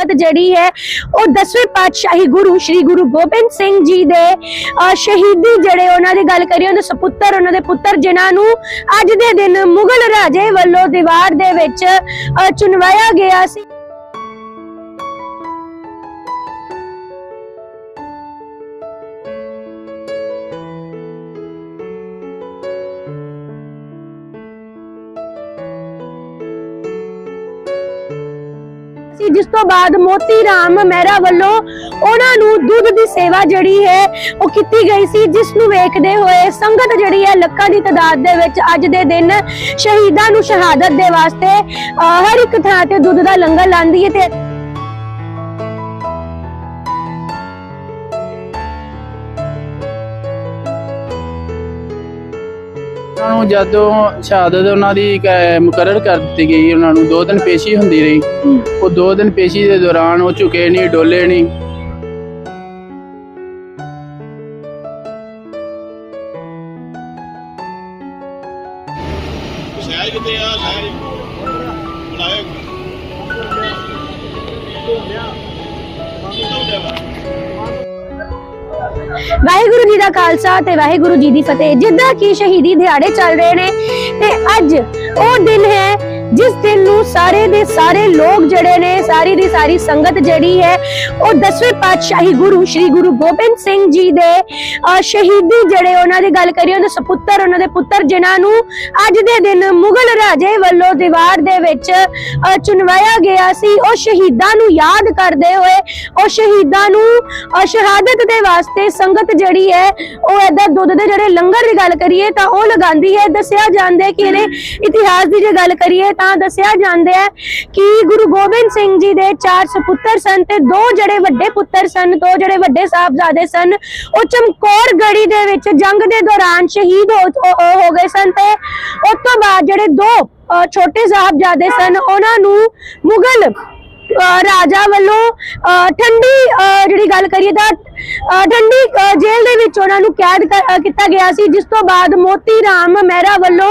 ਸੰਗਤ ਜਿਹੜੀ ਹੈ ਉਹ 10ਵੇਂ ਪਾਤਸ਼ਾਹੀ ਗੁਰੂ ਸ੍ਰੀ ਗੁਰੂ ਗੋਬਿੰਦ ਸਿੰਘ ਜੀ ਦੇ ਅਹ, ਸ਼ਹੀਦੀ ਜਿਹੜੇ ਉਹਨਾਂ ਦੀ ਗੱਲ ਕਰੀਏ ਉਹਨਾਂ ਦੇ ਸੁਪੁੱਤਰ ਉਹਨਾਂ ਦੇ ਪੁੱਤਰ ਜਿਨ੍ਹਾਂ ਨੂੰ ਅੱਜ ਦੇ ਦਿਨ ਮੁਗਲ ਰਾਜੇ ਵੱਲੋਂ ਦੀਵਾਰ ਦੇ ਵਿੱਚ ਚੁਣਵਾਇਆ ਗਿਆ ਸੀ। ਸੀ ਜਿਸ ਤੋਂ ਬਾਅਦ ਮੋਤੀ ਰਾਮ ਮਹਿਰਾ ਵੱਲੋਂ ਉਹਨਾਂ ਨੂੰ ਦੁੱਧ ਦੀ ਸੇਵਾ ਜਿਹੜੀ ਹੈ ਉਹ ਕੀਤੀ ਗਈ ਸੀ ਜਿਸ ਨੂੰ ਵੇਖਦੇ ਹੋਏ ਸੰਗਤ ਜਿਹੜੀ ਹੈ ਲੱਖਾਂ ਦੀ ਤਾਦਾਦ ਦੇ ਵਿੱਚ ਅੱਜ ਦੇ ਦਿਨ ਸ਼ਹੀਦਾਂ ਨੂੰ ਸ਼ਹਾਦਤ ਦੇ ਵਾਸਤੇ ਅਹ, ਹਰ ਇੱਕ ਥਾਂ ਤੇ ਦੁੱਧ ਦਾ ਲੰਗਰ ਲਾਉਂਦੀ ਹੈ ਤੇ ਉਹਨਾਂ ਨੂੰ ਜਦੋਂ ਸ਼ਹਾਦਤ ਉਹਨਾਂ ਦੀ ਮੁਕਰਰ ਕਰ ਦਿੱਤੀ ਗਈ ਉਹਨਾਂ ਨੂੰ ਦੋ ਦਿਨ ਪੇਸ਼ੀ ਹੁੰਦੀ ਰਹੀ। ਉਹ ਦੋ ਦਿਨ ਪੇਸ਼ੀ ਦੇ ਦੌਰਾਨ ਉਹ ਝੁਕੇ ਨਹੀਂ ਡੋਲੇ ਨਹੀਂ। ਸ਼ਹਿਰ ਕਿਤੇ ਆ? ਸ਼ਹਿਰ। ਬੁਲਾਏ ਵਾਹਿਗੁਰੂ ਜੀ ਦਾ ਖਾਲਸਾ ਤੇ ਵਾਹਿਗੁਰੂ ਜੀ ਦੀ ਫਤਿਹ। ਜਿੱਦਾਂ ਕਿ ਸ਼ਹੀਦੀ ਦਿਹਾੜੇ ਚੱਲ ਰਹੇ ਨੇ, ਤੇ ਅੱਜ ਉਹ ਦਿਨ ਹੈ ਜਿਸ ਦਿਨ ਨੂੰ ਸਾਰੇ ਦੇ ਸਾਰੇ ਲੋਕ ਜਿਹੜੇ ਨੇ ਸਾਰੀ ਦੀ ਸਾਰੀ ਸੰਗਤ ਜਿਹੜੀ ਹੈ ਉਹ 10ਵੇਂ ਪਾਤਸ਼ਾਹੀ ਗੁਰੂ ਸ੍ਰੀ ਗੁਰੂ ਗੋਬਿੰਦ ਸਿੰਘ ਜੀ ਦੇ ਸ਼ਹੀਦੀ ਜਿਹੜੇ ਉਹਨਾਂ ਦੀ ਗੱਲ ਕਰੀਏ ਉਹਦੇ ਸੁਪੁੱਤਰ ਉਹਨਾਂ ਦੇ ਪੁੱਤਰ ਜਿਨ੍ਹਾਂ ਨੂੰ ਅੱਜ ਦੇ ਦਿਨ ਮੁਗਲ ਰਾਜੇ ਵੱਲੋਂ ਦੀਵਾਰ ਦੇ ਵਿੱਚ ਚੁਣਵਾਇਆ ਗਿਆ ਸੀ ਉਹ ਸ਼ਹੀਦਾਂ ਨੂੰ ਯਾਦ ਕਰਦੇ ਹੋਏ ਉਹ ਸ਼ਹੀਦਾਂ ਨੂੰ ਸ਼ਹਾਦਤ ਦੇ ਵਾਸਤੇ ਸੰਗਤ ਜਿਹੜੀ ਹੈ ਉਹ ਇਹਦਾ ਦੁੱਧ ਦੇ ਜਿਹੜੇ ਲੰਗਰ ਦੀ ਗੱਲ ਕਰੀਏ ਤਾਂ ਉਹ ਲਗਾਉਂਦੀ ਹੈ। ਦੱਸਿਆ ਜਾਂਦਾ ਹੈ ਕਿ ਇਹਦੇ ਇਤਿਹਾਸ ਦੀ ਜੇ ਗੱਲ ਕਰੀਏ ਤਾਂ ਦੱਸਿਆ ਜਾਂਦਾ ਹੈ ਕਿ ਗੁਰੂ ਗੋਬਿੰਦ ਸਿੰਘ ਜੀ ਦੇ ਚਾਰ ਸੁਪੁੱਤਰ ਸਨ ਤੇ ਦੋ ਜਿਹੜੇ ਵੱਡੇ ਪੁੱਤਰ ਸਨ, ਦੋ ਜਿਹੜੇ ਵੱਡੇ ਸਾਹਿਬਜ਼ਾਦੇ ਸਨ, ਉਹ ਚਮਕੌਰ ਗੜੀ ਦੇ ਵਿੱਚ ਜੰਗ ਦੇ ਦੌਰਾਨ ਸ਼ਹੀਦ ਹੋ ਗਏ ਸਨ ਤੇ ਉਸ ਤੋਂ ਬਾਅਦ ਜਿਹੜੇ ਦੋ ਛੋਟੇ ਸਾਹਿਬਜ਼ਾਦੇ ਸਨ, ਉਹਨਾਂ ਨੂੰ ਮੁਗਲ ਰਾਜਾ ਵੱਲੋਂ ਅਹ ਠੰਡੀ ਅਹ ਜਿਹੜੀ ਗੱਲ ਕਰੀਏ ਤਾਂ ਠੰਡੀ ਜੇਲ੍ਹ ਦੇ ਵਿੱਚ ਉਹਨਾਂ ਨੂੰ ਕੈਦ ਕੀਤਾ ਗਿਆ ਸੀ, ਜਿਸ ਤੋਂ ਬਾਅਦ ਮੋਤੀ ਰਾਮ ਮਹਿਰਾ ਵੱਲੋਂ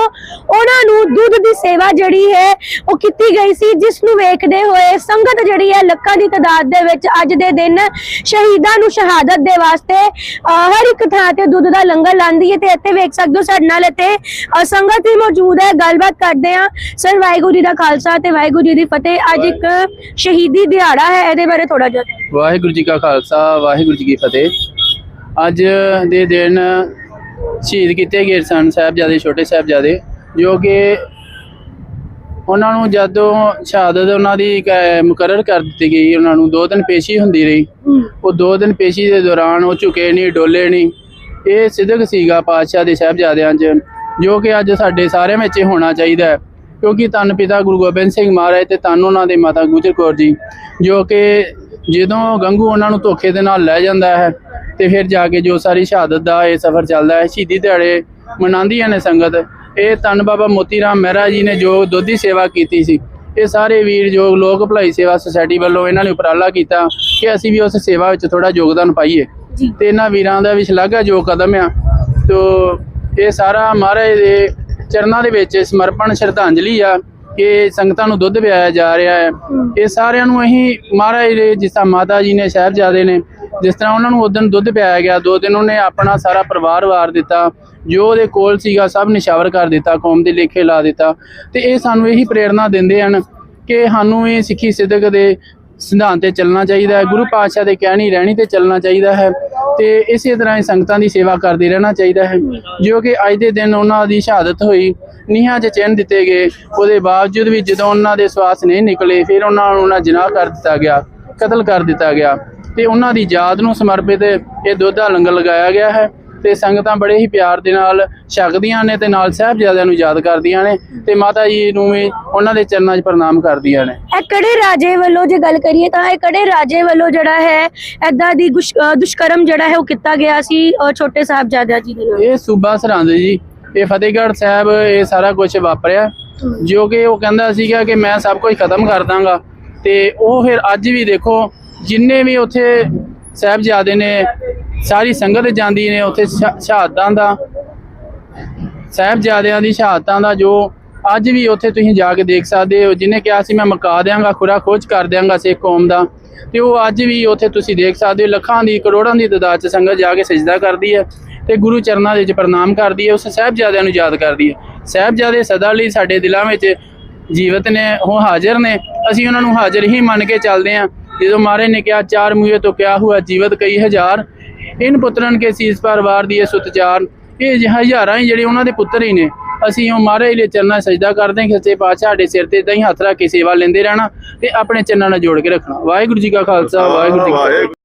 ਉਹਨਾਂ ਨੂੰ ਦੁੱਧ ਦੀ ਸੇਵਾ ਜਿਹੜੀ ਹੈ, ਉਹ ਕੀਤੀ ਗਈ ਸੀ, ਜਿਸ ਨੂੰ ਵੇਖਦੇ ਹੋਏ ਸੰਗਤ ਜਿਹੜੀ ਹੈ ਲੱਖਾਂ ਦੀ ਤਾਦਾਦ ਦੇ ਵਿੱਚ ਅੱਜ ਦੇ ਦਿਨ ਸ਼ਹੀਦਾਂ ਨੂੰ ਸ਼ਹਾਦਤ ਦੇ ਵਾਸਤੇ, ਅਹ ਹਰ ਇੱਕ ਥਾਂ ਤੇ ਦੁੱਧ ਦਾ ਲੰਗਰ ਲਾਉਂਦੀ ਹੈ ਤੇ ਇੱਥੇ ਵੇਖ ਸਕਦੇ ਹੋ ਸਾਡੇ ਨਾਲ ਇੱਥੇ ਸੰਗਤ ਹੀ ਮੌਜੂਦ ਹੈ, ਗੱਲਬਾਤ ਕਰਦੇ ਹਾਂ। ਸਰ, ਵਾਹਿਗੁਰੂ ਜੀ ਦਾ ਖਾਲਸਾ ਤੇ ਵਾਹਿਗੁਰੂ ਜੀ ਦੀ ਫਤਿਹ। ਅੱਜ ਇੱਕ ਸ਼ਹੀਦੀ ਦਿਹਾੜਾ ਹੈ, ਇਹਦੇ ਬਾਰੇ ਥੋੜਾ ਜਿਹਾ ਵਾਹਿਗੁਰੂ ਜੀ ਕਾ ਖਾਲਸਾ ਵਾਹਿਗੁਰੂ ਜੀ ਕੀ ਫਤਿਹ। ਅੱਜ ਦੇ ਦਿਨ ਸ਼ਹੀਦ ਕੀਤੇ ਗਏ ਸਨ ਸਾਹਿਬਜ਼ਾਦੇ ਛੋਟੇ ਸਾਹਿਬਜ਼ਾਦੇ ਜੋ ਕਿ ਉਹਨਾਂ ਨੂੰ ਜਦੋਂ ਸ਼ਹਾਦਤ ਉਹਨਾਂ ਦੀ ਮੁਕਰਰ ਕਰ ਦਿੱਤੀ ਗਈ ਉਹਨਾਂ ਨੂੰ ਦੋ ਦਿਨ ਪੇਸ਼ੀ ਹੁੰਦੀ ਰਹੀ। ਉਹ ਦੋ ਦਿਨ ਪੇਸ਼ੀ ਦੇ ਦੌਰਾਨ ਉਹ ਝੁਕੇ ਨਹੀਂ ਡੋਲੇ ਨਹੀਂ ਇਹ ਸਿੱਧਕ ਸੀਗਾ ਪਾਤਸ਼ਾਹ ਦੇ ਸਾਹਿਬਜ਼ਾਦਿਆਂ 'ਚ ਜੋ ਕਿ ਅੱਜ ਸਾਡੇ ਸਾਰਿਆਂ ਵਿੱਚ ਹੋਣਾ ਚਾਹੀਦਾ ਹੈ। ਕਿਉਂਕਿ ਤਨ ਪਿਤਾ ਗੁਰੂ ਗੋਬਿੰਦ ਸਿੰਘ ਮਹਾਰਾਜ ਤੇ ਤਨ ਉਹਨਾਂ ਦੇ ਮਾਤਾ ਗੁਜਰ ਕੌਰ ਜੀ ਜੋ ਕਿ ਜਦੋਂ ਗੰਗੂ ਉਹਨਾਂ ਨੂੰ ਧੋਖੇ ਦੇ ਨਾਲ ਲੈ ਜਾਂਦਾ ਹੈ ਤੇ ਫਿਰ ਜਾ ਕੇ ਜੋ ਸਾਰੀ ਸ਼ਹਾਦਤ ਦਾ ਇਹ ਸਫ਼ਰ ਚੱਲਦਾ ਹੈ ਸ਼ਹੀਦੀ ਦਿਹਾੜੇ ਮਨਾਉਂਦੀਆਂ ਨੇ ਸੰਗਤ। ਇਹ ਤਨ ਬਾਬਾ ਮੋਤੀ ਰਾਮ ਮਹਿਰਾ ਜੀ ਨੇ ਜੋ ਦੁੱਧੀ ਸੇਵਾ ਕੀਤੀ ਸੀ ਇਹ ਸਾਰੇ ਵੀਰ ਜੋ ਲੋਕ ਭਲਾਈ ਸੇਵਾ ਸੁਸਾਇਟੀ ਵੱਲੋਂ ਇਹਨਾਂ ਨੇ ਉਪਰਾਲਾ ਕੀਤਾ ਕਿ ਅਸੀਂ ਵੀ ਉਸ ਸੇਵਾ ਵਿੱਚ ਥੋੜਾ ਯੋਗਦਾਨ ਪਾਈਏ। ਤੇ ਇਹਨਾਂ ਵੀਰਾਂ ਦਾ ਵੀ ਸ਼ਲਾਘਾ ਜੋ ਕਦਮ ਆ ਤੋ ਇਹ ਸਾਰਾ ਮਹਾਰਾਜ ਦੇ ਚਰਨਾਂ ਦੇ ਵਿੱਚ ਸਮਰਪਣ ਸ਼ਰਧਾਂਜਲੀ ਆ ਕਿ ਸੰਗਤਾਂ ਨੂੰ ਦੁੱਧ ਪਿਆਇਆ ਜਾ ਰਿਹਾ ਹੈ। ਇਹ ਸਾਰਿਆਂ ਨੂੰ ਅਸੀਂ ਮਹਾਰਾਜ ਦੇ ਜਿਸ ਤਰ੍ਹਾਂ ਮਾਤਾ ਜੀ ਨੇ ਸਾਹਿਬਜ਼ਾਦੇ ਨੇ ਜਿਸ ਤਰ੍ਹਾਂ ਉਹਨਾਂ ਨੂੰ ਉਦੋਂ ਦੁੱਧ ਪਿਆਇਆ ਗਿਆ, ਦੋ ਦਿਨ ਉਹਨੇ ਆਪਣਾ ਸਾਰਾ ਪਰਿਵਾਰ ਵਾਰ ਦਿੱਤਾ, ਜੋ ਉਹਦੇ ਕੋਲ ਸੀਗਾ ਸਭ ਨਿਸ਼ਾਵਰ ਕਰ ਦਿੱਤਾ, ਕੌਮ ਦੇ ਲੇਖੇ ਲਾ ਦਿੱਤਾ। ਤੇ ਇਹ ਸਾਨੂੰ ਇਹੀ ਪ੍ਰੇਰਣਾ ਦਿੰਦੇ ਹਨ ਕਿ ਸਾਨੂੰ ਇਹ ਸਿੱਖੀ ਸਿੱਧਕ ਦੇ ਸਿਧਾਂਤ ਤੇ ਚੱਲਣਾ ਚਾਹੀਦਾ ਹੈ, ਗੁਰੂ ਪਾਤਸ਼ਾਹ ਦੇ ਕਹਿਣੀ ਰਹਿਣੀ ਤੇ ਚੱਲਣਾ ਚਾਹੀਦਾ ਹੈ ਤੇ ਇਸੇ ਤਰ੍ਹਾਂ ਹੀ ਸੰਗਤਾਂ ਦੀ ਸੇਵਾ ਕਰਦੇ ਰਹਿਣਾ ਚਾਹੀਦਾ ਹੈ, ਜੋ ਕਿ ਅੱਜ ਦੇ ਦਿਨ ਉਹਨਾਂ ਦੀ ਸ਼ਹਾਦਤ ਹੋਈ, ਨੀਹਾਂ 'ਚ ਚਿੰਨ ਦਿੱਤੇ ਗਏ, ਉਹਦੇ ਬਾਵਜੂਦ ਵੀ ਜਦੋਂ ਉਹਨਾਂ ਦੇ ਸਵਾਸ ਨਹੀਂ ਨਿਕਲੇ, ਫਿਰ ਉਹਨਾਂ ਨੂੰ ਉਹਨਾਂ ਜਿਨਾਹ ਕਰ ਦਿੱਤਾ ਗਿਆ, ਕਤਲ ਕਰ ਦਿੱਤਾ ਗਿਆ ਤੇ ਉਹਨਾਂ ਦੀ ਯਾਦ ਨੂੰ ਸਮਰਪਿਤ ਇਹ ਦੁੱਧ ਦਾ ਲੰਗਰ ਲਗਾਇਆ ਗਿਆ ਹੈ। ਤੇ ਸੰਗਤਾਂ ਬੜੇ ਹੀ ਪਿਆਰ ਦੇ ਨਾਲ ਛਕਦੀਆਂ ਨੇ ਤੇ ਨਾਲ ਸਾਹਿਬਜ਼ਾਦਿਆਂ ਨੂੰ ਯਾਦ ਕਰਦੀਆਂ ਨੇ ਤੇ ਮਾਤਾ ਜੀ ਨੂੰ ਵੀ ਉਹਨਾਂ ਦੇ ਚਰਨਾਂ 'ਚ ਪ੍ਰਣਾਮ ਕਰਦੀਆਂ ਨੇ। ਇਹ ਕੜੇ ਰਾਜੇ ਵੱਲੋਂ ਜੇ ਗੱਲ ਕਰੀਏ ਤਾਂ ਇਹ ਕੜੇ ਰਾਜੇ ਵੱਲੋਂ ਜਿਹੜਾ ਹੈ ਐਦਾਂ ਦੀ ਦੁਸ਼ਕਰਮ ਜਿਹੜਾ ਹੈ ਉਹ ਕੀਤਾ ਗਿਆ ਸੀ ਛੋਟੇ ਸਾਹਿਬਜ਼ਾਦਿਆਂ ਜੀ ਦੇ ਨਾਲ? ਇਹ ਸੂਬਾ ਸਰਹੰਦ ਜੀ ਇਹ ਫਤਿਹਗੜ੍ਹ ਸਾਹਿਬ ਇਹ ਸਾਰਾ ਕੁਝ ਵਾਪਰਿਆ ਜੋ ਕਿ ਉਹ ਕਹਿੰਦਾ ਸੀਗਾ ਕਿ ਮੈਂ ਸਭ ਕੁਝ ਖਤਮ ਕਰ ਦਾਂਗਾ ਤੇ ਉਹ ਫਿਰ ਅੱਜ ਵੀ ਦੇਖੋ ਜਿੰਨੇ ਵੀ ਉੱਥੇ ਸਾਹਿਬਜ਼ਾਦੇ ਨੇ ਸਾਰੀ ਸੰਗਤ ਜਾਂਦੀ ਨੇ ਉੱਥੇ ਸ਼ਹਾ- ਸ਼ਹਾਦਤਾਂ ਦਾ, ਸਾਹਿਬਜ਼ਾਦਿਆਂ ਦੀ ਸ਼ਹਾਦਤਾਂ ਦਾ ਜੋ ਅੱਜ ਵੀ ਉੱਥੇ ਤੁਸੀਂ ਜਾ ਕੇ ਦੇਖ ਸਕਦੇ ਹੋ ਜਿਹਨੇ ਕਿਹਾ ਸੀ ਮੈਂ ਮਕਾ ਦਿਆਂਗਾ, ਖੁਰਾ ਖੋਜ ਕਰ ਦਿਆਂਗਾ ਸਿੱਖ ਕੌਮ ਦਾ, ਤੇ ਉਹ ਅੱਜ ਵੀ ਉੱਥੇ ਤੁਸੀਂ ਦੇਖ ਸਕਦੇ ਹੋ, ਲੱਖਾਂ ਦੀ, ਕਰੋੜਾਂ ਦੀ ਤਦਾਦ ਚ ਸੰਗਤ ਜਾ ਕੇ ਸਜਦਾ ਕਰਦੀ ਹੈ ਤੇ ਗੁਰੂ ਚਰਨਾਂ ਦੇ ਵਿੱਚ ਪ੍ਰਣਾਮ ਕਰਦੀ ਹੈ, ਉਸ ਸਾਹਿਬਜ਼ਾਦਿਆਂ ਨੂੰ ਯਾਦ ਕਰਦੀ ਹੈ। ਸਾਹਿਬਜ਼ਾਦੇ ਸਦਾ ਲਈ ਸਾਡੇ ਦਿਲਾਂ ਵਿੱਚ ਜੀਵਤ ਨੇ ਉਹ ਹਾਜ਼ਰ ਨੇ, ਅਸੀਂ ਉਹਨਾਂ ਨੂੰ ਹਾਜ਼ਰ ਹੀ ਮੰਨ ਕੇ ਚੱਲਦੇ ਹਾਂ। ਜਦੋਂ ਮਹਾਰਾਜ ਨੇ ਕਿਹਾ, ਚਾਰ ਮੂਹੇ ਤੋਂ ਕਿਹਾ ਹੋਇਆ ਜੀਵਤ ਕਈ ਹਜ਼ਾਰ ਇਨ ਪੁੱਤਰਨ ਕੇ ਸੀਸ ਪਰ ਵਾਰ ਦੀਏ ਸੁਤਚਾਰ ਇਹ ਹਜ਼ਾਰਾਂ ਹੀ ਜਿਹੜੇ ਉਹਨਾਂ ਦੇ ਪੁੱਤਰ ਹੀ ਨੇ। ਅਸੀਂ ਉਹ ਮਹਾਰਾਜ ਲਈ ਚਰਨਾਂ 'ਚ ਸਜਦਾ ਕਰਦੇ ਹਾਂ ਕਿ ਸੱਚੇ ਪਾਤਸ਼ਾਹ ਸਾਡੇ ਸਿਰ ਤੇ ਏਦਾਂ ਹੀ ਹੱਥ ਰੱਖ ਕੇ ਸੇਵਾ ਲੈਂਦੇ ਰਹਿਣਾ ਤੇ ਆਪਣੇ ਚਰਨਾਂ ਨਾਲ ਜੋੜ ਕੇ ਰੱਖਣਾ। ਵਾਹਿਗੁਰੂ ਜੀ ਕਾ ਖਾਲਸਾ, ਵਾਹਿਗੁਰੂ ਜੀ ਕੀ ਫਤਿਹ।